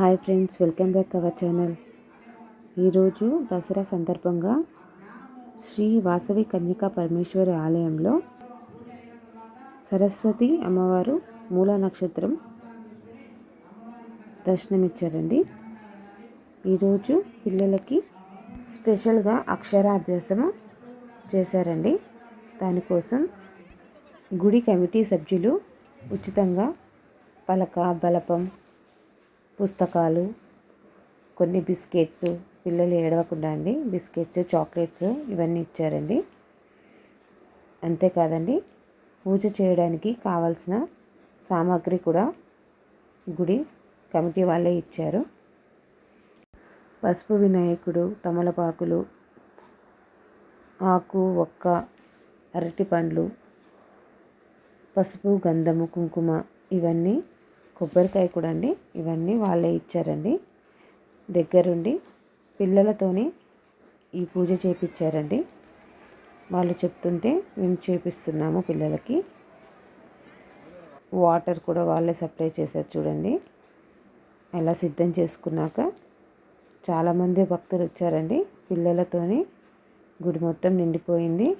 Hi friends welcome back our channel. ఈరోజు దసరా సందర్భంగా శ్రీ వాసవి కన్యకా పరమేశ్వరి ఆలయంలో సరస్వతి అమ్మవారు మూల నక్షత్రం దర్శనమిచ్చారండి. ఈరోజు పిల్లలకి స్పెషల్గా అక్షరాభ్యాసము చేశారండి. దానికోసం గుడి కమిటీ సభ్యులు ఉచితంగా పలక బలపం పుస్తకాలు కొన్ని బిస్కెట్స్ పిల్లలు ఏడవకుండా అండి బిస్కెట్స్ చాక్లెట్స్ ఇవన్నీ ఇచ్చారండి. అంతేకాదండి పూజ చేయడానికి కావాల్సిన సామాగ్రి కూడా గుడి కమిటీ వాళ్ళే ఇచ్చారు. పసుపు వినాయకుడు తమలపాకులు ఆకు ఒక్క అరటి పండ్లు పసుపు గంధము కుంకుమ ఇవన్నీ కొబ్బరికాయ కూడా అండి. ఇవన్నీ వాళ్ళే ఇచ్చారండి. దగ్గరుండి పిల్లలతోనే ఈ పూజ చేపించారండి వాళ్ళు చెప్తుంటే మేము చేపిస్తున్నాము పిల్లలకి. వాటర్ కూడా వాళ్ళే సప్లై చేశారు చూడండి. అలా సిద్ధం చేసుకున్నాక చాలామంది భక్తులు వచ్చారండి. పిల్లలతోని గుడి మొత్తం నిండిపోయింది.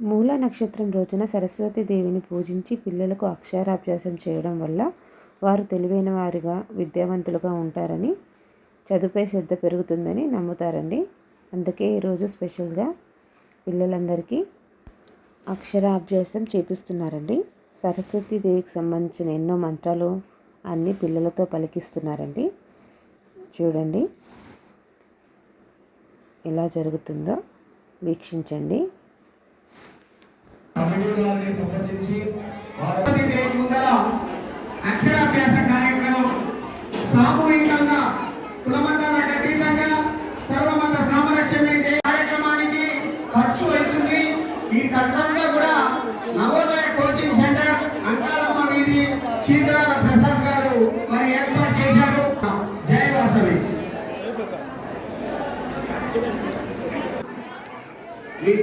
మూల నక్షత్రం రోజున సరస్వతి దేవిని పూజించి పిల్లలకు అక్షరాభ్యాసం చేయడం వల్ల వారు తెలివైన వారిగా విద్యావంతులుగా ఉంటారని చదువుపై శ్రద్ధ పెరుగుతుందని నమ్ముతారండి. అందుకే ఈరోజు స్పెషల్గా పిల్లలందరికీ అక్షరాభ్యాసం చేపిస్తున్నారండి. సరస్వతి దేవికి సంబంధించిన ఎన్నో మంత్రాలు అన్నీ పిల్లలతో పలికిస్తున్నారండి. చూడండి ఎలా జరుగుతుందో వీక్షించండి.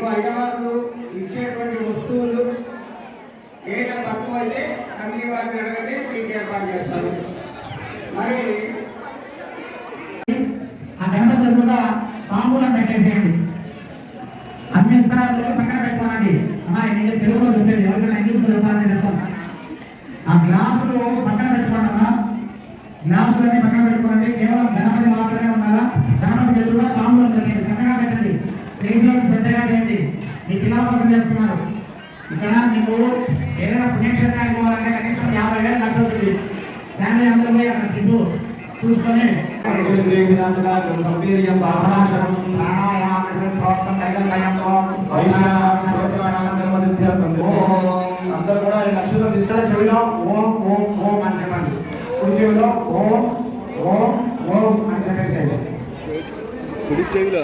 మీకు అయ్యవారు ఇచ్చేటువంటి వస్తువులు ఏదైనా తక్కువ అయితే కంపెనీ వారి అడగండి మీకు ఏర్పాటు చేస్తారు. మరి ఆ గణపతి కూడా తాంబూలం పెట్టేసేయండి. అన్ని స్థలాలు పక్కన పెట్టుకోండి. అమ్మా నేను తెలుగులో చెప్పేది ఎవరికైనా ఇంగ్లీష్లో చెప్పాలని చెప్తాను ఆ గ్లాసులు పక్కన పెట్టుకోండి అమ్మా. గ్లాసులన్నీ పక్కన పెట్టుకోండి. కేవలం గణపతి మాత్రమే ఉన్నారా గణపతి ఎదురుగా తాము స్టేజ్లో శ్రద్ధగా చేయండి మీ పిల్లలు పక్కన చేస్తున్నారు ఇక్కడ మీకు ఏదైనా పుణ్యక్షేత్రానికి పోవాలంటే కనీసం యాభై వేలు ఖర్చు అవుతుంది. ఫ్యామిలీ అందరూ పోయి అక్కడ తింటూ చూసుకొని అందరూ కూడా ఈ తీసుకెళ్ళి తీసుకొని చెవిలో ఓం ఓం ఓం అని చెప్పండి కుడి చెవిలో ఓం ఓం ఓం అని చెప్పేసేయండి కుడి చెవిలో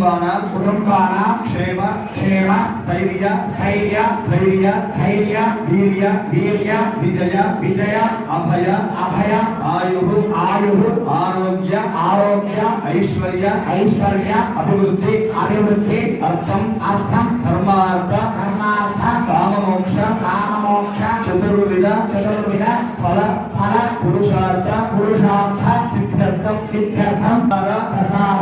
కుటుంబాన కుటుంబాన క్షేమ క్షేమ స్థైర్య స్థైర్య ధైర్య ధైర్య వీర్య వీర్య విజయ విజయ అభయ అభయ ఆయు ఆయు ఆరోగ్య ఆరోగ్య ఐశ్వర్య ఐశ్వర్య అభివృద్ధి అభివృద్ధి అర్థం అర్థం ధర్మార్థ ధర్మార్థ కామమోక్ష కామమోక్ష చతుర్విధ చతుర్విధ ఫల ఫల పురుషార్థ పురుషార్థ సిద్ధ్యర్థం సిద్ధ్యర్థం ప్రసాద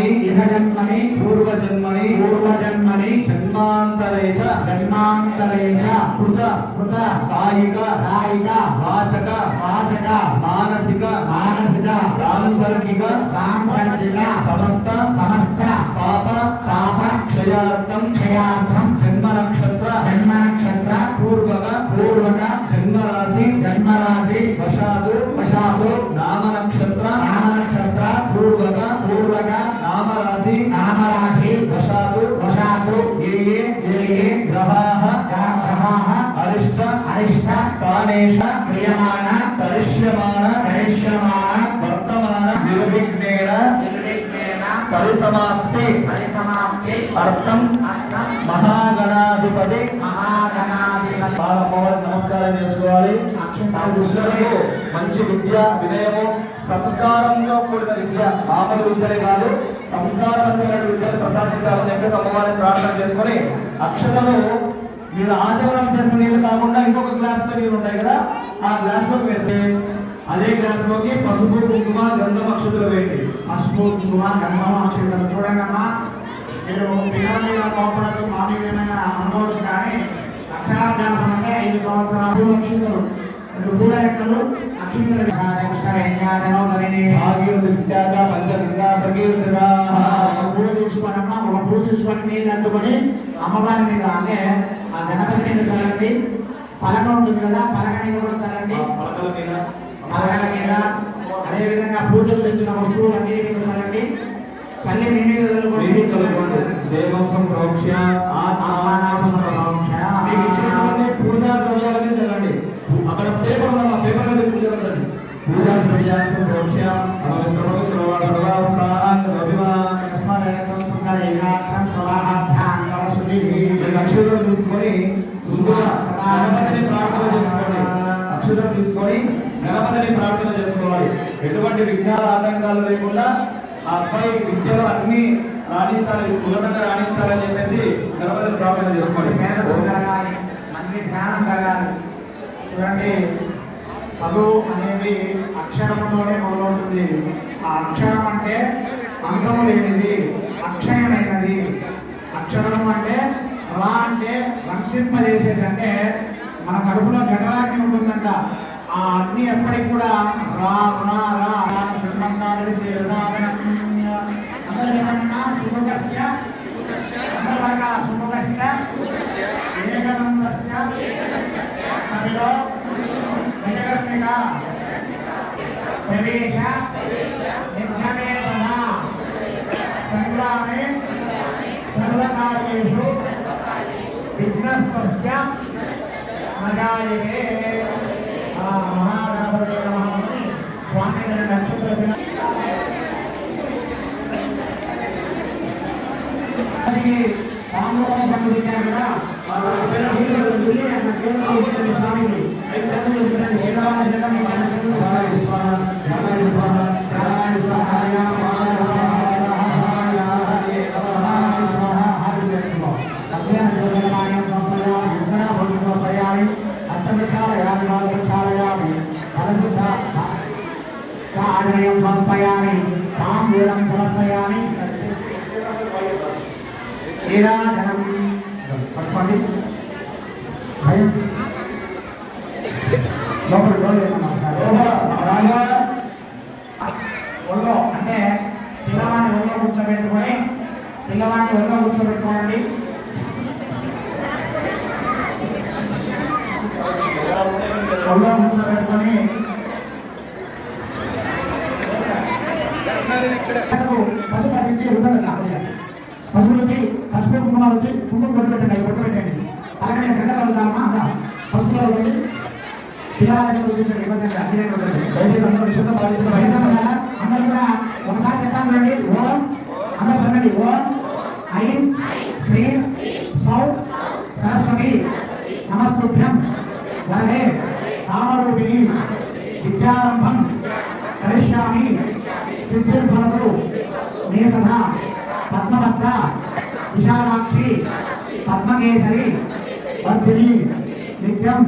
జన్మని ఇహ జన్మని పూర్వజన్మని పూర్వజన్మని జన్మాంతరే చ జన్మాంతరే చ కృత కృత కాయిక కాయిక వాచక వాచక మానసిక మానసిక సాంసర్గిక సాంసర్గిక సమస్త సమస్త పాప పాప క్షయార్థం అర్థం మహాగణాధిపతి. మహాగణాధిపతి బాలమ్మవారికి నమస్కారం చేసుకోవాలి. ఆ పురుషులకు మంచి విద్య వినయము సంస్కారంగా కూడిన విద్య మామూలు విద్యలే కాదు సంస్కారవంతమైన విద్యను ప్రసాదించాలని చెప్పి అమ్మవారిని ప్రార్థన చేసుకొని అక్షతలు మీరు ఆచరణం చేసిన నీళ్ళు కాకుండా ఇంకొక గ్లాస్లో నీళ్ళు ఉంటాయి కదా ఆ గ్లాస్లోకి వేస్తే అదే గ్లాస్లోకి పసుపు కుంకుమ గంధం అక్షతలు వేయండి. పసుపు కుంకుమ గంధం అక్షంతలు చూడండి అమ్మా మీరు పిల్లల మీద కోపడచ్చు ఏమైనా అనుకోవచ్చు కానీ ఐదు సంవత్సరాలు అక్షంతలు పూల లెక్కలు అక్షంతలు పూల తీసుకోనమ్మా ఒక పూల తీసుకొని నీళ్ళు అందుకొని అమ్మవారి మీద అంటే ఆ గణపతి మీద చల్లండి. పలక ఉంటుంది కదా పలక మీద కూడా చల్లండి. పలకల మీద. పలకల మీద. అదేవిధంగా పూజలు తెచ్చిన వస్తువులు అన్నిటి మీద చల్లండి. చల్లి మీ మీద నీటి కలుపుకోండి. దేవం సంప్రోక్ష్య ఆత్మానామం మీకు ఇచ్చినటువంటి పూజా అక్కడ పేపర్ ఉన్న పేపర్ మీద పూజా తీసుకొని ప్రార్థన చేసుకోండి. గణపతిని ప్రార్థన చేసుకోవాలి. ఎటువంటి విఘ్నాల ఆటంకాలు లేకుండా ఆ అబ్బాయి విద్యలో అన్ని రాణించాలి ఉన్నతంగా రాణించాలని చెప్పేసి గణపతి ప్రార్థన చేసుకోండి. మంచి జ్ఞానం కలగాలి. చూడండి చదువు అనేది అక్షరంలోనే మొదలవుతుంది. ఆ అక్షరం అంటే అంతము లేనిది అక్షయమైనది. అక్షరం అంటే రా అంటే వర్తింపజేసేది అంటే మన కడుపులో జఠరాగ్ని ఉంటుందంట. ఆ అగ్ని ఎప్పటికి కూడా రా రా రా ప్రవేశ నిర్గమేతన సంగ్రామే సర్వకార్యేషు విఘ్నస్తస్య నజాయతే మహాగణపతి నమః స్వామి నక్షత్ర దిన అది రామరావు పండుగ కదా వాళ్ళ పేరు వీళ్ళు వెళ్ళి అక్కడ కేవలం వీళ్ళు స్వామికి ఐదు నీరాజనం పట్టుకోండి. భయం. లోపల డోర్ ఒళ్ళో అంటే పిల్లవాడిని ఒళ్ళో కూర్చోబెట్టుకొని పిల్లవాడిని ఒళ్ళో కూర్చోబెట్టుకోండి. ఒళ్ళో కూర్చోబెట్టుకొని. పసుపు పట్టించి రుద్దండి పశువులకి పసుపు కుంకుమాలకి కుంకుమ కొట్టు పెట్టండి అవి పెట్టండి అలాగనే సెంటర్ అవుతామా అలా పసుపులో ఉంటుంది పిల్లవాళ్ళకి చూపించండి దయచేసి అందరూ నిశ్శబ్దం పాటించండి. అందరూ కూడా ఒకసారి చెప్పాను రండి ఓం అందరూ ఓం ఐం సౌ సరస్వతి నమస్తుభ్యం వరదే కామరూపిణి విద్యారంభం పద్మకేసరి వర్ధిని నిత్యం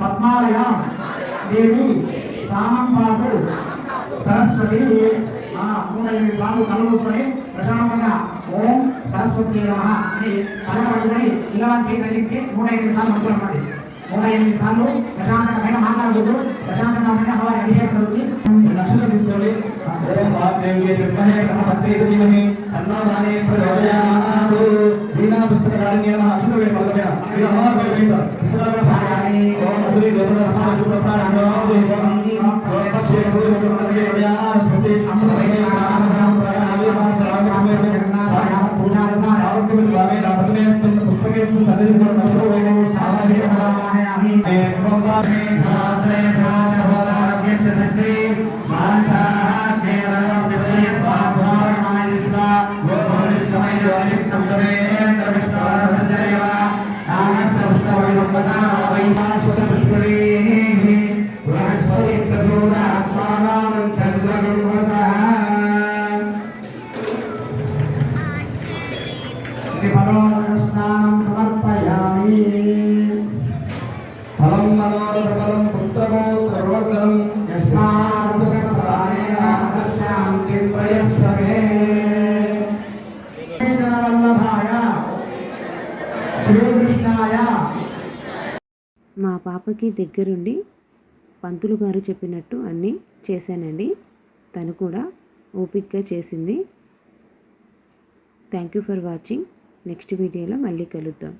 పద్మాలయ దేవి సామంపాటు సరస్వతి ఆ నూట ఎనిమిది సార్లు కళ్ళు ప్రశాంతంగా ఓం సరస్వతి నమ అని కళ్ళ పట్టుకొని చేయి తగ్గించి నూట ఎనిమిది సార్లు మంచుకోండి నూట ఎనిమిది సార్లు ప్రశాంతంగా పైన మాట్లాడుతూ ప్రశాంతంగా పైన అభిషేకం తీసుకోండి. ఓం మహాదేవి విద్మహే బ్రహ్మపత్రే ధీమహి తన్నో పుస్తకాన్ని నమ అక్షరం వేయండి పలక మీద ఇది అమ్మవారి పాపకి దగ్గరుండి పంతులు గారు చెప్పినట్టు అన్నీ చేశానండి. తను కూడా ఓపిక్గా చేసింది. Thank you for watching. Next వీడియోలో మళ్ళీ కలుద్దాం.